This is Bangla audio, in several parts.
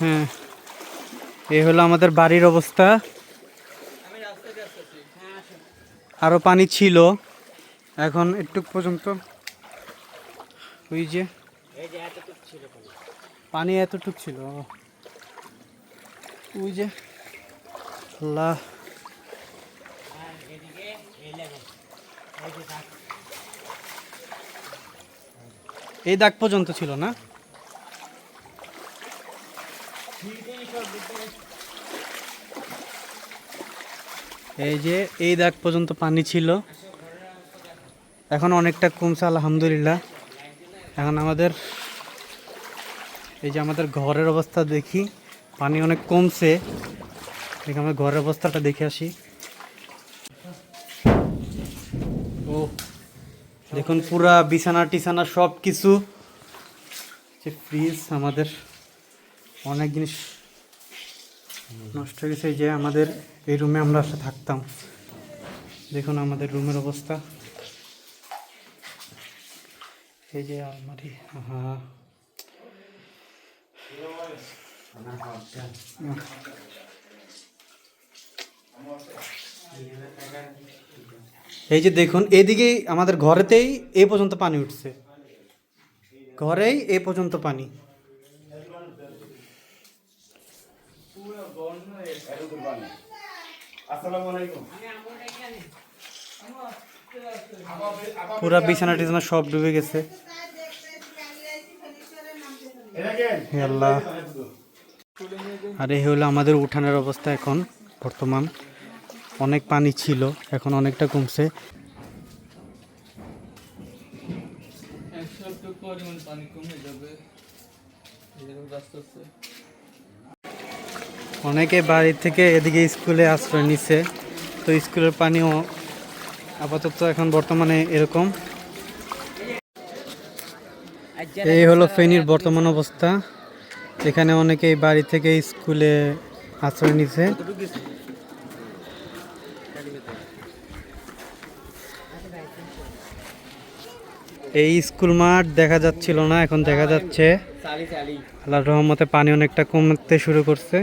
হ্যাঁ এই হলো আমাদের বাড়ির অবস্থা। আরও পানি ছিল। এখন একটু পর্যন্ত ওই যে পানি এতটুক ছিল। ওই যে আল্লাহ। এই দাগ পর্যন্ত ছিল না। এই যে এই দাগ পর্যন্ত পানি ছিল। এখন অনেকটা কমছে, আলহামদুলিল্লাহ। এখন আমাদের এই যে আমাদের ঘরের অবস্থা দেখি, পানি অনেক কমছে। দেখি আমরা ঘরের অবস্থাটা দেখে আসি। ও দেখুন, পুরা বিছানা টিছানা সব কিছু যে ফ্রিজ আমাদের অনেক জিনিস নষ্ট হয়ে গেছে। যে আমাদের এই রুমে আমরা থাকতাম। দেখুন আমাদের রুমের অবস্থা। এই যে আলমারি হ্যাঁ এই যে দেখুন এদিকেই আমাদের ঘরেতেই এ পর্যন্ত পানি উঠছে। ঘরেই এ পর্যন্ত পানি। পুরা বিছানা টিছানা সব ডুবে গেছে। আর এই হলো আমাদের উঠানের অবস্থা এখন বর্তমান। অনেক পানি ছিল, এখন অনেকটা কমছে। অনেকে বাড়ি থেকে এদিকে স্কুলে আশ্রয় নিছে, তো স্কুলের পানিও আপাতত এখন বর্তমানে এরকম। এই হলো ফেনীর বর্তমান অবস্থা। এখানে অনেকেই বাড়ি থেকে স্কুলে আশ্রয় নিছে। এই স্কুল মাঠ দেখা যাচ্ছিল না, এখন দেখা যাচ্ছে। আল্লাহর রহমতে পানি অনেকটা কমতে শুরু করছে।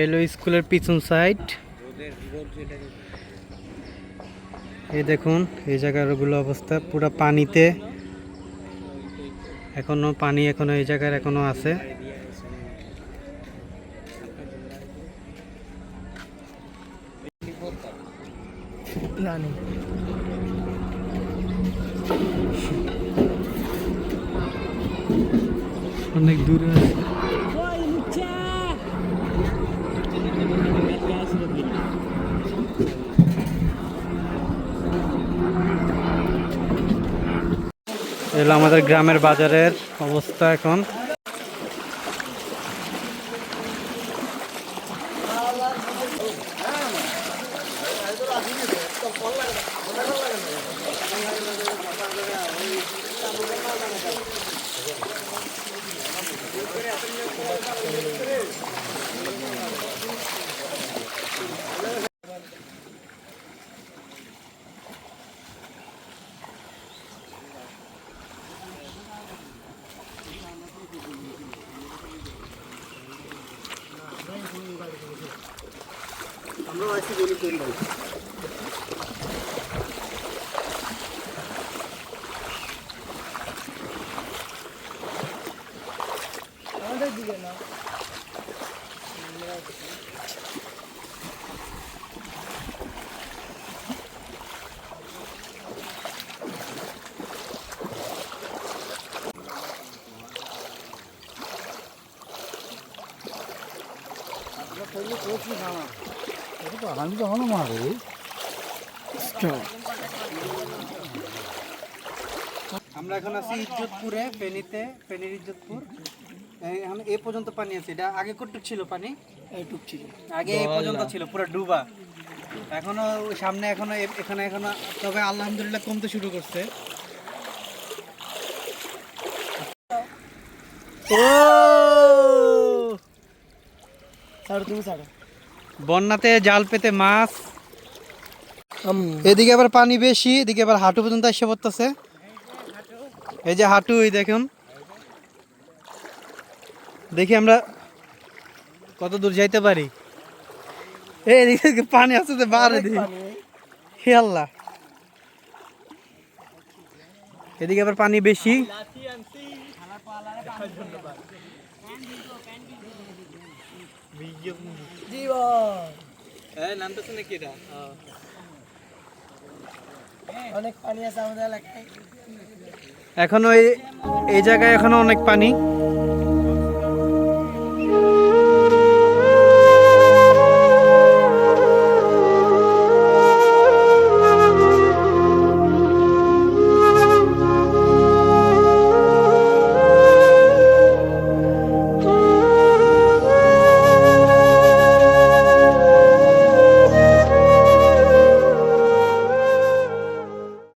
এলো স্কুলের পিছন সাইড। এই দেখুন, এই জায়গাগুলো অবস্থা, পুরো পানিতে। এখনও পানি এখনও এই জায়গার এখনও আছে। অনেক দূরে আছে এগুলো আমাদের গ্রামের বাজারের অবস্থা এখন। আমরা আছি গরিব বন্ধু আমাদের দিকে না Thank you. আমি তো হলো মারে। আমরা এখন আছি ইজ্জতপুরে ফেনীতে ফেনীর ইজ্জতপুর। এখন এ পর্যন্ত পানি আছে এটা আগে কতটুক ছিল পানি? এইটুক ছিল। আগে এই পর্যন্ত ছিল পুরো ডুবা। এখনও সামনে এখনও এখানে এখনও তবে আলহামদুলিল্লাহ কমতে শুরু করছে। ছাড়ো তুমি ছাড়ো বন্যাতে জাল পেতে মাছ। এদিকে আবার পানি বেশি এদিকে আবার হাঁটু পর্যন্ত এসে পড়তেছে। এই যে হাঁটু এই দেখুন। দেখি আমরা কত দূর যাইতে পারি। এদিকে পানি আছে তো বাড়ে দিই হে আল্লাহ। এদিকে আবার পানি বেশি। অনেক পানি আছে আমাদের এলাকায়। এখনও এই এই জায়গায় এখনও অনেক পানি।